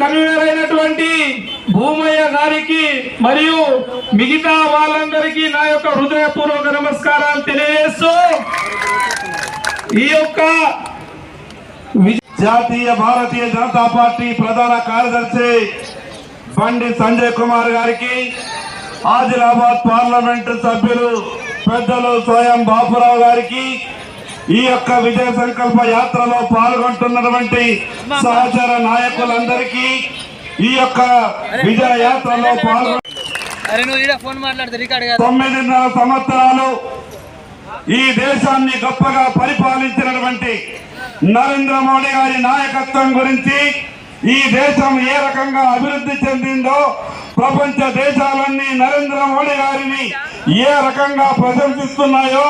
Convener అయినటువంటి భూమయ్య గారికి మరియు మిగతా వాళ్ళందరికీ నా యొక్క హృదయపూర్వక నమస్కారాలు తెలియజేస్తూ ఈ యొక్క జాతీయ భారతీయ జనతా పార్టీ ప్రధాన కార్యదర్శి బండి సంజయ్ కుమార్ గారికి ఆదిలాబాద్ పార్లమెంటు సభ్యులు పెద్దలు స్వయం బాపురావు గారికి ఈ యొక్క విజయ సంకల్ప యాత్రలో పాల్గొంటున్నటువంటి సహచర నాయకులందరికీ ఈ యొక్క విజయ యాత్రలో తొమ్మిదిన్నర సంవత్సరాలు ఈ దేశాన్ని గొప్పగా పరిపాలించినటువంటి నరేంద్ర మోడీ గారి నాయకత్వం గురించి ఈ దేశం ఏ రకంగా అభివృద్ధి చెందిందో ప్రపంచ దేశాలన్నీ నరేంద్ర మోడీ గారిని ఏ రకంగా ప్రశంసిస్తున్నాయో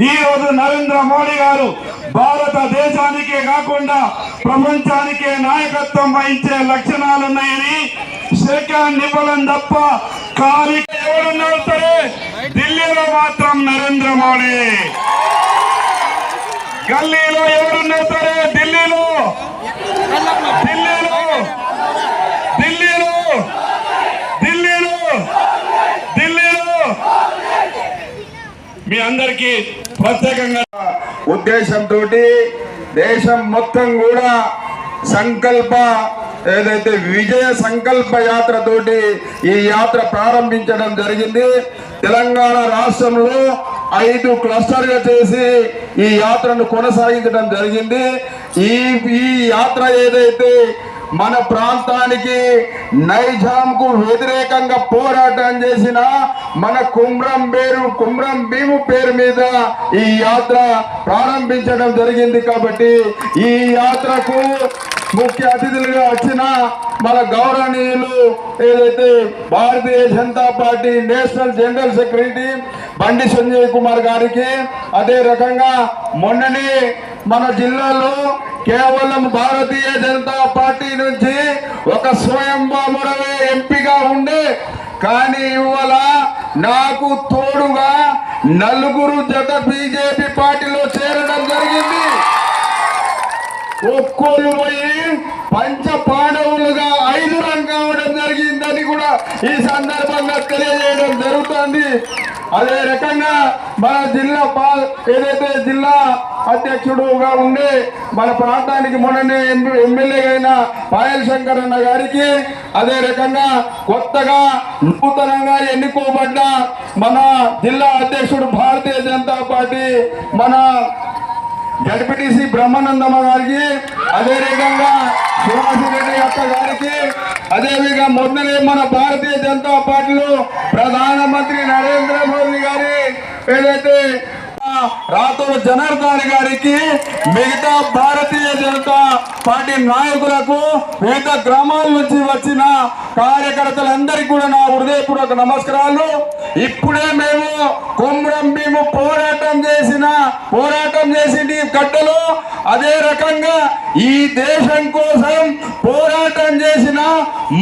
ఈ రోజు నరేంద్ర మోడీ గారు భారతదేశానికే కాకుండా ప్రపంచానికే నాయకత్వం వహించే లక్షణాలున్నాయని శేఖాన్ని ఇవ్వడం తప్ప కానీ ఎవరున్నా సరే ఢిల్లీలో మాత్రం నరేంద్ర మోడీ. గల్లీలో ఎవరున్నా సరే ఢిల్లీలో. ఢిల్లీలో. ఢిల్లీలో. ఢిల్లీలో. ఢిల్లీలో. మీ అందరికీ ప్రత్యేకంగా ఉద్దేశంతో దేశం మొత్తం కూడా సంకల్ప ఏదైతే విజయ సంకల్ప యాత్ర తోటి ఈ యాత్ర ప్రారంభించడం జరిగింది. తెలంగాణ రాష్ట్రంలో ఐదు క్లస్టర్గా చేసి ఈ యాత్రను కొనసాగించడం జరిగింది. ఈ ఈ యాత్ర ఏదైతే మన ప్రాంతానికి నైజాంకు వ్యతిరేకంగా పోరాటం చేసిన మన కుమ్రం పేరు కుమ్రం భీము పేరు మీద ఈ యాత్ర ప్రారంభించడం జరిగింది కాబట్టి ఈ యాత్రకు ముఖ్య అతిథులుగా వచ్చిన మన గౌరవనీయులు ఏదైతే Bharatiya Janata Party national general secretary Bandi Sanjay Kumar గారికి అదే రకంగా మొన్ననే మన జిల్లాలో కేవలం భారతీయ జనతా పార్టీ నుంచి ఒక స్వయం బాబురవే ఎంపీగా ఉండే కానీ ఇవాళ నాకు తోడుగా నలుగురు జత బీజేపీ పార్టీలో చేరడం జరిగింది. ఒక్కోళ్ళు పోయి పంచ పాండవులుగా ఐదు కావడం జరిగిందని కూడా ఈ సందర్భంగా తెలియజేయడం జరుగుతుంది. అదే రకంగా మన జిల్లా పా- ఏదైతే జిల్లా అధ్యక్షుడుగా ఉండే మన ప్రాంతానికి మొన్ననే ఎం- ఎమ్మెల్యే అయిన పాయల్ శంకర్ అన్న గారికి అదే రకంగా కొత్తగా నూతనంగా ఎన్నుకోబడ్డ మన జిల్లా అధ్యక్షుడు భారతీయ జనతా పార్టీ మన జడ్పీటీసీ బ్రహ్మానందమ్మ గారికి అదే రకంగా సుభాష్ రెడ్డి అక్క గారికి అదేవిధంగా మొదలే మన భారతీయ జనతా పార్టీలో ప్రధానమంత్రి నరేంద్ర మోదీ గారి ఏదైతే రాతూరు జనార్దన్ గారికి మిగతా భారతీయ జనతా పార్టీ నాయకులకు వివిధ గ్రామాల నుంచి వచ్చిన కార్యకర్తలందరికీ కూడా నా హృదయపూర్వక నమస్కారాలు. ఇప్పుడే మేము కుమ్రం మేము పోరాటం చేసిన పోరాటం చేసింది గడ్డలో. అదే రకంగా ఈ దేశం కోసం పోరాటం చేసిన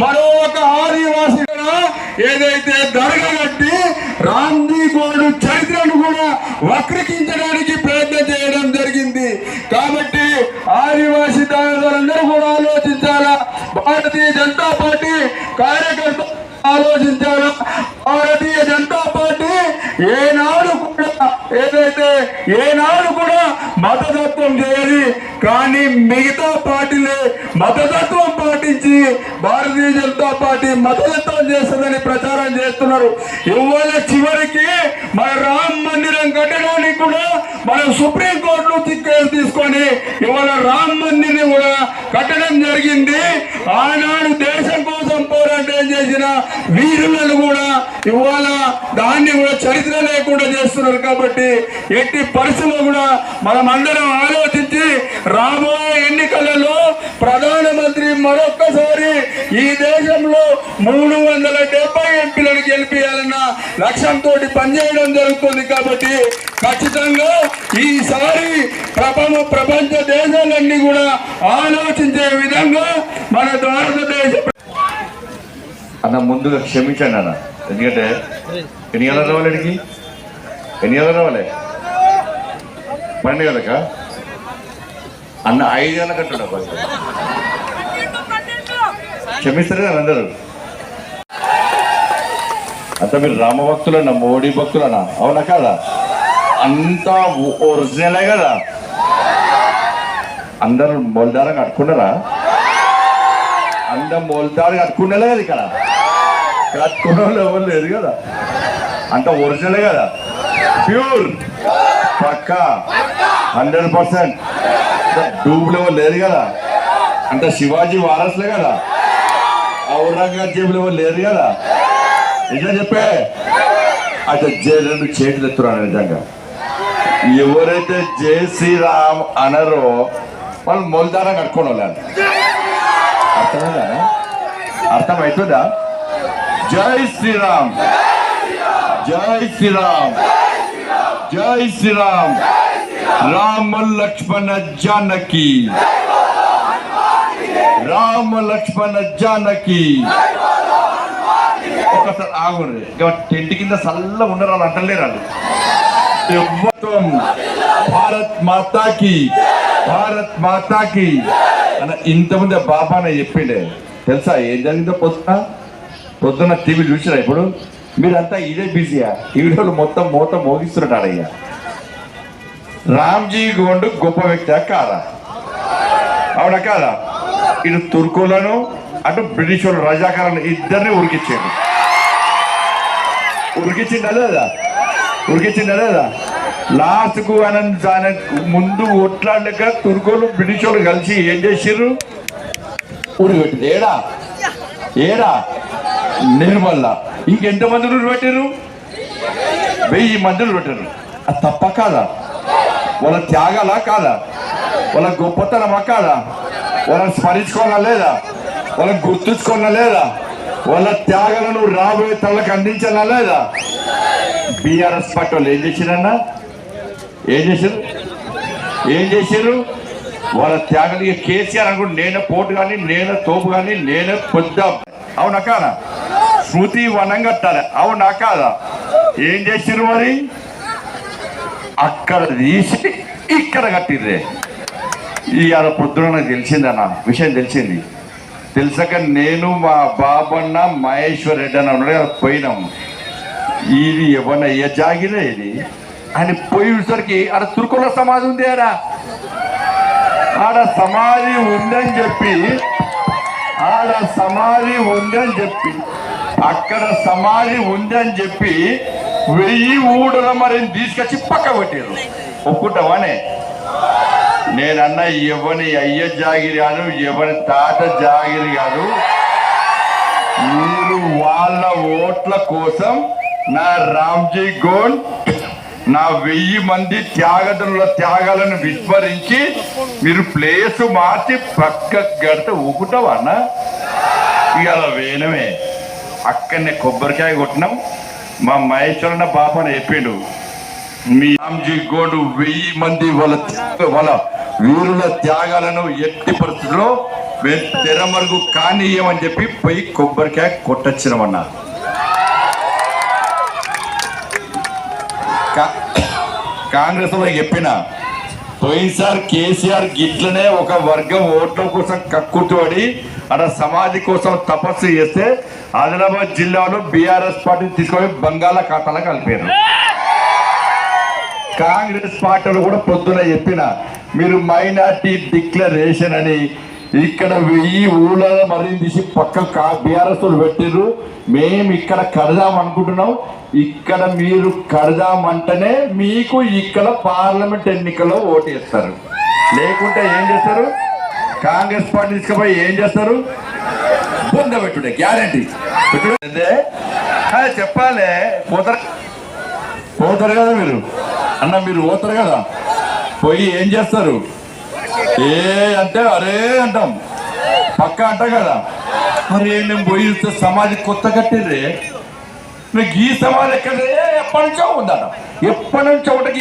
మరో ఒక ఆదివాసి ఏదైతే దరగబట్టి రాందీ గోడు వక్రీకరించడానికి ప్రయత్నం చేయడం జరిగింది. కాబట్టి ఆదివాసి దారులందరూ కూడా ఆలోచించాలా? భారతీయ జనతా పార్టీ కార్యకర్త ఆలోచించాలా? భారతీయ జనతా పార్టీ ఏనాడు కూడా ఏదైతే ఏనాడు కూడా మతతత్వం చేయాలి. కానీ మిగతా పార్టీలే మతతత్వం పట్టించి భారతీయ జనతా పార్టీ మతయుద్ధం చేస్తుందని ప్రచారం చేస్తున్నారు. ఇవాళ చివరికి మన రామ్ మందిరం కట్టడానికి కూడా మనం సుప్రీంకోర్టు కేసు తీసుకొని ఇవాళ రామ్ మందిర్ని కూడా కట్టడం జరిగింది. ఆనాడు దేశం కోసం పోరాటం చేసిన వీరులను కూడా ఇవాళ దాన్ని కూడా చరిత్ర లేకుండా చేస్తున్నారు. కాబట్టి ఎట్టి పరిస్థితుల్లో కూడా మనం అందరం ఆలోచించి రాబో ఒక్కసారి ఈ దేశంలో మూడు వందల డెబ్బై ఎంపీలను గెలిపించాలన్న లక్ష్యంతో పనిచేయడం జరుగుతుంది కాబట్టి ఖచ్చితంగా ఈసారి ప్రపంచ ప్రపంచ దేశాలన్నీ కూడా ఆలోచించే విధంగా మన భారతదేశ అన్న ముందుగా క్షమించండి అన్న. ఎందుకంటే ఎన్ని గంటలు రావాలి అడిగి ఎన్ని గంటలు రావాలి? పన్నెండు గంటలకా? అన్న ఐదు గంటల కట్టడం క్షమిస్తారు కదా అందరూ అంత మీరు రామ భక్తులన్నా మోడీ భక్తులన్నా? అవునా కదా? అంతా ఒరిజినలే కదా. అందరూ మొలదారం కట్టుకున్నారా? అందరం మొలదారు కట్టుకున్నలే కదా ఇక్కడ? కట్టుకున్న వాళ్ళు ఎవరు లేదు కదా. అంత ఒరిజినలే కదా. ప్యూర్. పక్కా. Hundred percent. డూబ్ లెవెల్ లేదు కదా. అంత శివాజీ వారసులే కదా. ఆ ఔరంగజేబు ఎవరు లేరు కదా? నిజం చెప్పే. అయితే జే రెండు చేతులు ఎత్తురాను నిజంగా. ఎవరైతే జై శ్రీరామ్ అనరో వాళ్ళు మొలదారం కట్టుకోని వాళ్ళు అర్థమైందా? అర్థమవుతుందా జై శ్రీరామ్. జై శ్రీరామ్. జై శ్రీరామ్. రామ లక్ష్మణ జానకి. రామ లక్ష్మణ జానకి ఒకసారి ఆగుండ్రి ఇక టెంట్ కింద చల్ల ఉండరు వాళ్ళు అంటలేరు వాళ్ళు. భారత్ మాతాకి. భారత్ మాతాకి. అన్న ఇంతమంది బాబానే చెప్పిండే. తెలుసా ఏం జరిగిందో పొద్దున? పొద్దున్న టీవీ చూసిరా ఇప్పుడు? మీరంతా ఇదే బిజీయా? ఈ వీడియోలు మొత్తం మూత మోగిస్తున్నట్టు రామ్జీ గోండు గొప్ప వ్యక్తి కాదా అవునా కాదా? ఇటు తుర్కులను అటు బ్రిటిష్ వాళ్ళు రజాకారులను ఇద్దరిని ఉరికిచ్చాడు ఉరికిచ్చిండా లేదా? ఉరికిచ్చిండా లేదా? లాస్ట్కు ఆయన ముందు ఒట్లాడలేక తుర్కోలు బ్రిటిష్ వాళ్ళు కలిసి ఏం చేసిర్రు? ఉరిపెట్టింది ఏడా? ఏడా? నిర్మల్ల. ఇంకెంత మంది పెట్టారు వెయ్యి మందిని పెట్టారు అది తప్ప కాదా? వాళ్ళ త్యాగాలా కాదా? వాళ్ళ గొప్పతనమా కాదా? వాళ్ళని స్మరించుకోవాలా లేదా వాళ్ళని గుర్తుంచుకోవాలా లేదా వాళ్ళ త్యాగాలను రాబోయే తళ్ళకి అందించాలా లేదా? బీఆర్ఎస్ పార్టీ వాళ్ళు ఏం చేసిరన్నా? ఏం చేశారు ఏం చేశారు వాళ్ళ త్యాగం ఇక కేసీఆర్ అనుకుంటే నేనే పోటు కానీ నేనే తోపు కానీ నేనే పొద్దాం అవునా కాదా? శృతి వనం కట్టాలి. అవునా కాదా? ఏం చేసిరు మరి? అక్కడ తీసి ఇక్కడ కట్టిర్రే. ఇవాళ పొద్దున నాకు తెలిసిందన్న విషయం తెలిసింది. తెలిసాక నేను మా బాబన్న మహేశ్వర్ రెడ్డి అని ఉన్నాడు కదా పోయినాం ఇది ఎవరన్నా ఏ జాగిరే ఇది. అని పోయేసరికి ఆడ తురుకుల సమాధి ఉంది ఆడ. ఆడ సమాధి ఉందని చెప్పి ఆడ సమాధి ఉందని చెప్పి అక్కడ సమాధి ఉందని చెప్పి వెయ్యి ఊడల మరి తీసుకొచ్చి పక్క పెట్టారు ఒప్పుకుంటావానే నేనన్న ఎవని అయ్య జాగిరి కాదు ఎవరి తాత జాగిరి కాదు మీరు వాళ్ళ ఓట్ల కోసం నా రామ్జీ గోన్ నా వెయ్యి మంది త్యాగతుల త్యాగాలను విస్మరించి మీరు ప్లేస్ మార్చి పక్క గడితే ఊకుంటావా ఇవాళ వేనమే అక్కడనే కొబ్బరికాయ కొట్టినాం. మా మహేశ్వరన్న బాపని చెప్పిండు మీ రామ్జీ గోడు వెయ్యి మంది వాళ్ళ వాళ్ళ వీరుల త్యాగాలను ఎట్టి పరిస్థితుల్లో మేము తెరమరుగు కానీయమని చెప్పి పోయి కొబ్బరికాయ కొట్టొచ్చినమన్నా. కా- కాంగ్రెస్లో చెప్పిన పోయినసారి కేసీఆర్ గిట్లనే ఒక వర్గం ఓట్ల కోసం కక్కుతోడి అక్కడ సమాధి కోసం తపస్సు చేస్తే ఆదిలాబాద్ జిల్లాలో బీఆర్ఎస్ పార్టీని తీసుకొని బంగాళాఖాతాలో కలిపారు. కాంగ్రెస్ పార్టీలు కూడా పొద్దున చెప్పిన మీరు మైనార్టీ డిక్లరేషన్ అని ఇక్కడ వెయ్యి ఊళ్ళ మరి తీసి పక్క బీఆర్ఎస్ పెట్టిర్రు. మేము ఇక్కడ కడదాం అనుకుంటున్నాం. ఇక్కడ మీరు కడదామంటేనే మీకు ఇక్కడ పార్లమెంట్ ఎన్నికల్లో ఓటు వేస్తారు. లేకుంటే ఏం చేస్తారు? కాంగ్రెస్ పార్టీ తీసుకుపోయి ఏం చేస్తారు? పొందబెట్టుడే గ్యారంటీ. చెప్పాలి పోతారు. పోతారు కదా మీరు? అన్న మీరు పోతారు కదా? పోయి ఏం చేస్తారు? ఏ అంటే అరే అంటాం. పక్క అంట కదా. అరే నేను పోయి చూస్తే సమాజం కొత్త కట్టిర్రే మీకు ఈ సమాజం ఎక్కడ ఎప్పటి నుంచో ఉందట. ఎప్పటి నుంచో ఒకటి